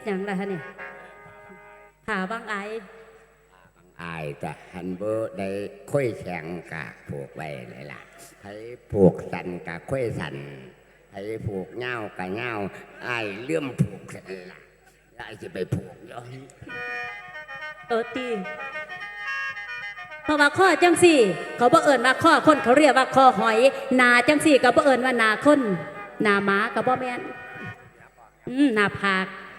ดหยังล่ะฮะเนี่ยผ่าบางไออายแต่หันเบอได้ค่อยแข็งกะผูกไว้เลยล่ะให้ผูกสันกะค่อยสันให้ผูกเงากะเงาอายเลื่อมผูกสันล่ะอายจะไปผูกย้อยเออตีเพราะว่าข้อจังสี่ เขาบ่เอิญว่าข้อคนเขาเรียกว่าข้อหอยหนาจังสี่ก็บ่เอิญว่าหนาคนหนาหมาก็บ่แม่นอืมหนาผากอืม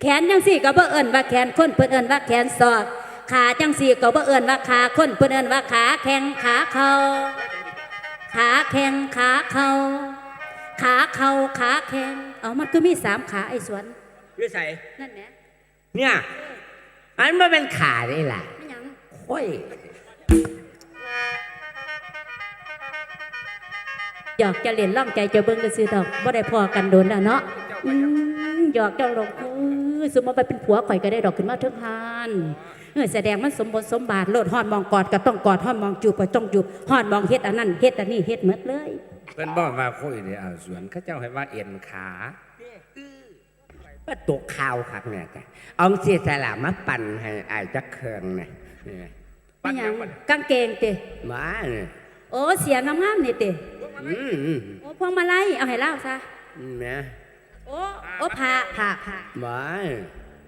แขนจังสี่ก็บ่เอิญว่าแขนคนเพิ่นเอิญว่าแขนศอกขาจังสี่ก็บ่เอิญว่าขาคนเพิ่นเอิญว่าขาแข้งขาเข่าขาแข้งขาเข่าขาเข่าขาแข้งเอามันก็มีสามขาไอ้สวนวิสัยนั่นแหละเนี่ยอันมันเป็นขาได้ล่ะไม่หยังค่อยหยอกจะเล่นล่องใจจะเบิ่งก็ซื้อดอกบ่ได้พอกันโดนแล้วเนาะ อืมหยอกเจ้าหลงเออสมมติไปเป็นผัวข่อยก็ได้ดอกขึ้นมาเทิงหานเออแสดงมันสมบทสมบาทโลดฮอดมองกอดก็ต้องกอดฮอดมองจูบก็ต้องจูบฮอดมองเฮ็ดอันนั้นเฮ็ดอันนี้เฮ็ดหมดเลยเป็นบอกว่าคุยเนี่ยเอาสวนเขาเจ้าให้ว่าเอ็นขาว่าตกข่าวครับเนี่ยจ้ะเอาเสียสละมาปั่นให้อายจักเครื่องเนี่ยเนี่ยไม่หยังกางเกงติมาเนี่ยโอ้เสียงามๆนี่ติอืมอืมโอ้พวงมาลัยเอาให้เล่าซะอืมนะ โอ้โอ้ผ้าผ้าผ้ามาเนี่ย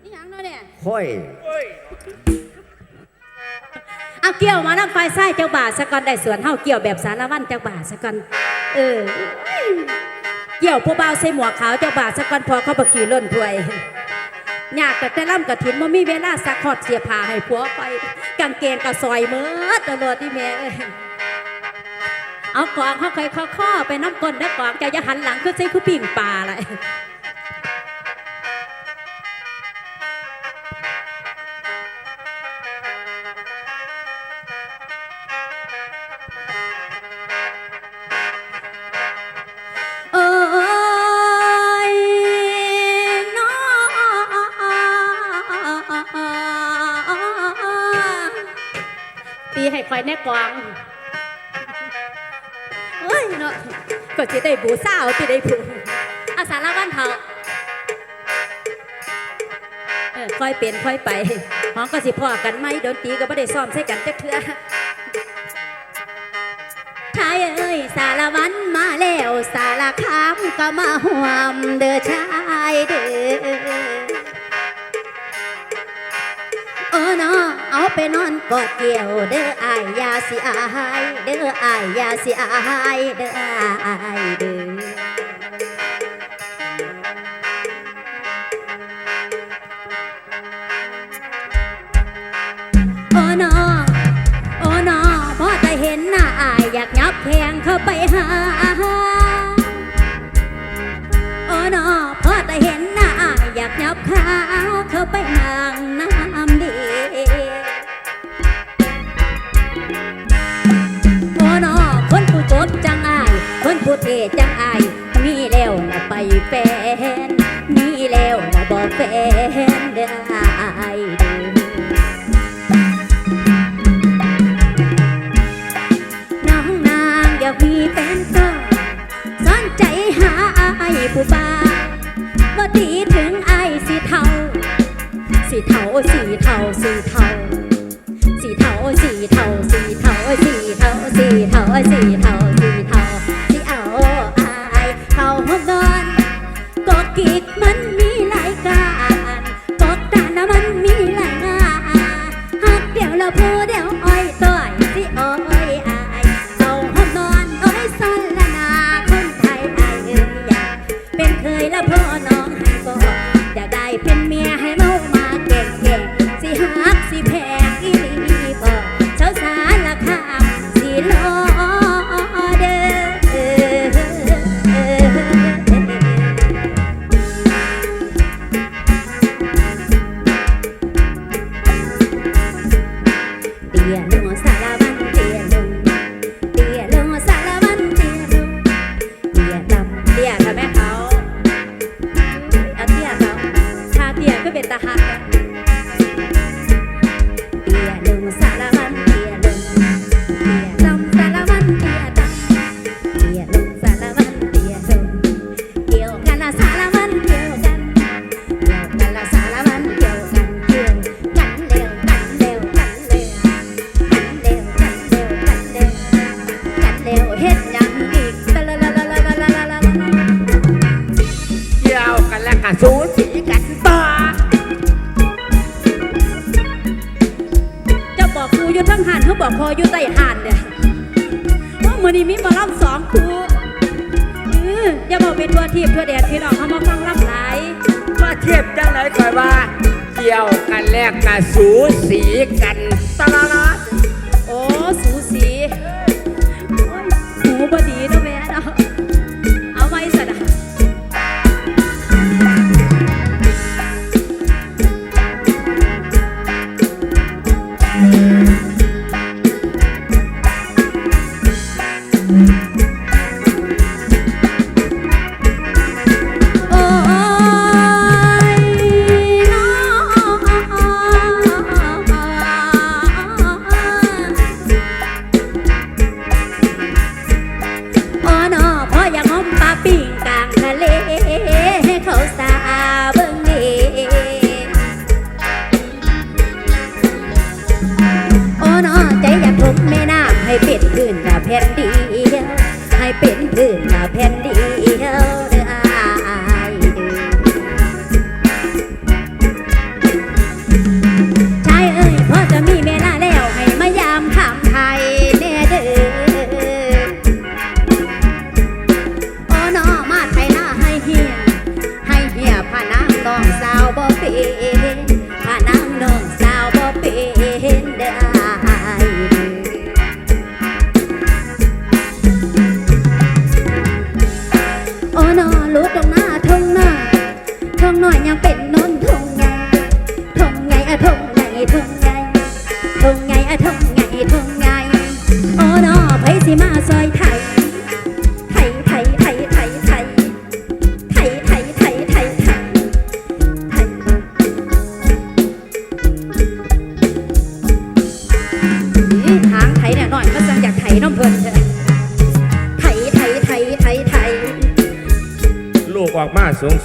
นี่หยังเนาะเนี่ยค่อยเอาเกี่ยวมาน้ำไฟไส้เจ้าบ่าวสะก่อนได้สวนเฮาเกี่ยวแบบสารวัตรเจ้าบ่าวสะก่อนเออเกี่ยวผู้บ่าวใส่หมวกขาวเจ้าบ่าวสะก่อนพอเขาบขี่ล้นถ้วยอยากแต่แต่ล่ำกระถินบ่มีเวลาซักขอดเสียผ้าให้ผัวไปกางเกงก็ซอยเมือตลอดที่แม่เอ้ย เอากองเขาเคยข้อๆไปน้ำก้นแล้วกองแกจะหันหลังขึ้นใส่คือปิ่งปลาอะไรโอ้ยน้องตีให้คอยแน่กวาง จะได้บูสาวจะได้บูอาสารวันเถาเออค่อยเป็นค่อยไปห้องก็สิพ่อกันไหมดนตรีก็ไม่ได้ซ้อมใส่กันจักเทื่อชายเอ้ยสารวันมาแล้วสารคามก็มาห่วมเด้อชายเด้อโอ้น้อ เอาไปนอนกอดเกี่ยวเด้ออายอยาสิอายเด้ออายอยาสิอายเด้ออายเด้อโอ้นอโอ้นอพอจะเห็นหน้าอายอยากยับแพงเข้าไปหาโอ้นอพอจะเห็นหน้าอายอยากยับเท้าเข้าไปนาง ผู้เทจังอายมีแล้วนะไปแฟน มีแล้วนะบอกแฟนเด้น้องนางอยากมีแฟนโสดสนใจหาไอ้ผู้บ่าวว่าตีถึงไอ้สีเทาสีเทาสีเทาสีเทาสีเทาสีเทาสีเทาสีเทาสีเทาสีเทา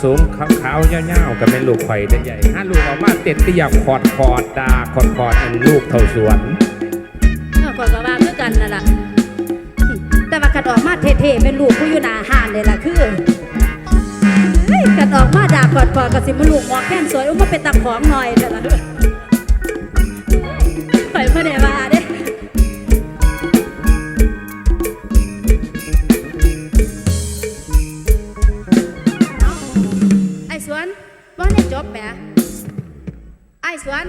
สูงขาวขาวๆยาๆก็เป็นลูกไข่ใหญ่ถ้าลูกออกมาเต็ดเตียบขอดขอดตาขอดขอดอันลูกเท่าสวนเออก่อก็ว่าคือกันนั่นล่ะแต่ว่ากัดออกมาเท่ๆเป็นลูกผู้อยู่หน้าห้านเลยล่ะคือขัดออกมาด่ากอดกอดกับสิมาลูกหมอแก้มสวยอุ้มมาเป็นตะของหน่อยเถอะล่ะ วนว่าได้จบแหมไอ้สวน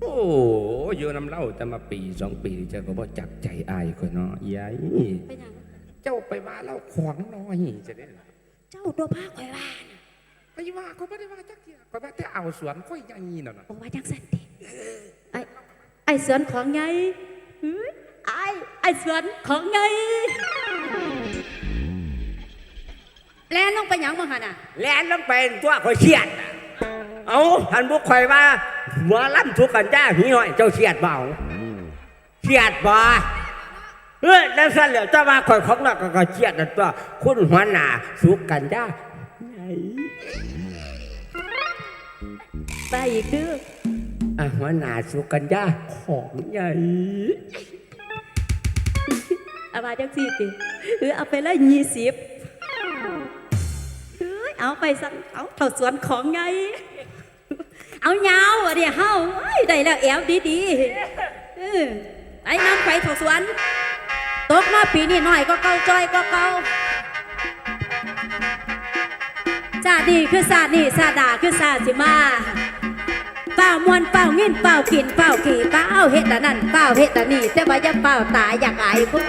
โอ้อยู่น้ำเล่าจะมาปีสองปีเจ้าก็บ่จักใจอายคนเนาะยายเป็นหยังเจ้าไปว่าเราขวางน้อยจะได้เจ้าตัวภาคข่อยว่าน่ะไปว่าเขาไม่ได้ว่าจักเทียไปว่าแต่เอาสวนค่อยใหญ่น่ะนะบอกว่าจังสันติไอ้ไอ้สวนของไงเฮ้ยไอ้ไอ้สวนของไง แล่นลงไปหยังมึงหันอะๆแล่นลงไปตัวคอยเชียดน่ะเอาท่านบุกคอยว่าหัวล่ำทุกกันจ้าหีหน่อยเจ้าเชียดเบาเชียดบ่เออแล้วสั่นเหลือจ้าว่าคอยของเราก็ก็เชียดนั่นตัวคุณหัวหน้าสุกกันจ้าไปอีกเด้ออะหัวหน้าสุกกันจ้าของใหญ่เอามาจังสี่ติเออเอาไปเลยยี่สิบ เอาไปสั่งเอาเท่าสวนของไง เอายาวอะเดี๋ยวเฮาได้แล้วแอวดีๆเออไปนำไปเท่าสวนตกมาปีนี้หน่อยก็เกาจ้อยก็เก่าซาดีคือซาดีซาดาคือซาสิมาเป้ามวนเป้างินเป้ากินเป้าขี่เป้าเฮ็ดอันนั่นเป้าเฮ็ดอันนี้แต่ว่าอย่าเป้าตายอยากอายพวก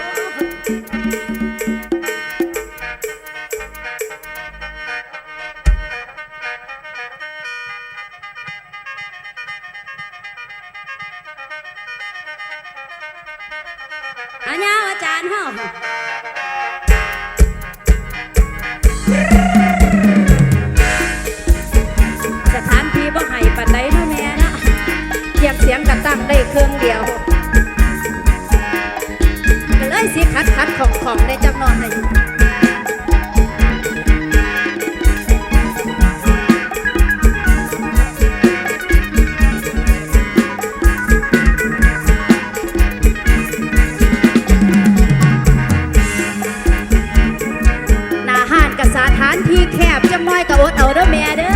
อยก็อดเอาเด้อแม่เด้อ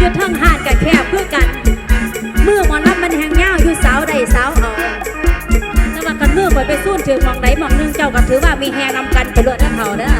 ยุดทั้งหานกับแคบเพื่อกันมือหมอนับมันแหงยาอยู่สาวใดสาวเอาแต่ว่ากันมือข่อยไปสู้ถึงมองไหนมองหนึงเจ้าก็ถือว่ามีแหงนำกันไปเลือดน้ำเผาเด้อ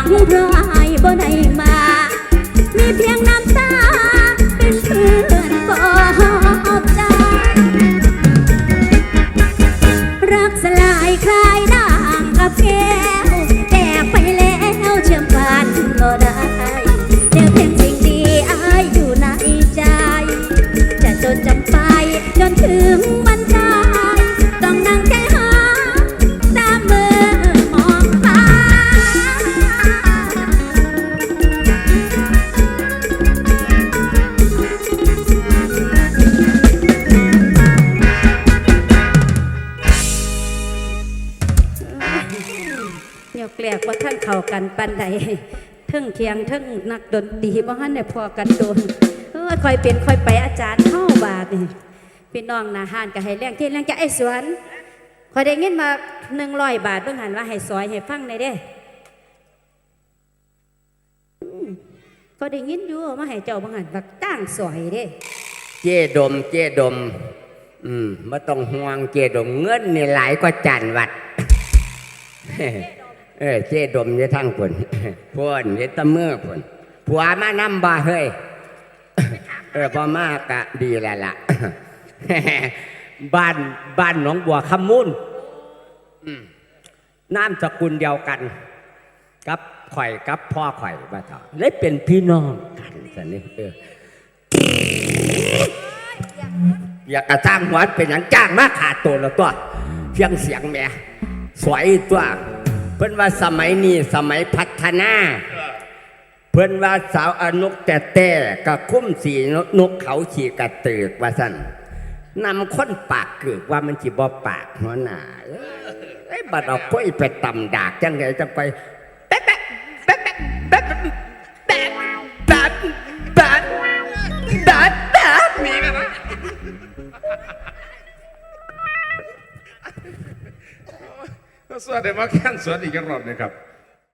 งเพราะอายบ่ได้มา มีเพียงน้ กันใดเทึ่งเคียงเทึ่งนักดนตรีว่าท่านได้พอกันโดนเออคอยเป็นคอยไปอาจารย์เข้าบาทนี่พี่น้องนาหานก็ให้เลี้ยงที่เลี้ยงจะไอ้สวนคอยได้เงินมาหนึ่งร้อยบาทเพิ่งหันว่าให้ซอยให้ฟังในเด้อืมก็ได้ยินอยู่มาให้เจ้าบางหันว่าจ้างซอยเด้ เจดม เจดม อืมไม่ต้องห่วงเจดมเงินนี่หลายกว่าจันวัด เออเจดมอยู่ทั้งผลพวนเวตาเมื่อผลผัวมานำบ่เฮ้ยเออพอมากะดีแล้วล่ะบ้านบ้านหนองบัวคำมุนอืมนามสกุลเดียวกัน กับข่อยกับพ่อข่อยว่าเถอะเลยเป็นพี่น้องกันสันนี่เอออยากกระสร้างหัวเป็นอย่างจ้างมาขาดตัวแล้วตัวเพียงเสียงแหม่สวยตัว เพิ่นว่าสมัยนี้สมัยพัฒนา เพิ่นว่าสาวอนุกแต่แต่กะคุ้มสีนกเขาฉีกกระตือกว่าสั่นนำคนปากเกือกว่ามันจีบ่ปากหัวหน้าเอ้ยไอ้บัดเอาก้อยไปตำดากจังไงจะไปแป๊ะแป๊ะแป๊ะแป๊ะแป๊ะแป๊ะแป๊ะแป๊ะแป๊ะแป๊ะมีกัน สวัสดีมาแค้นสวัสดีกันรอบนะครับ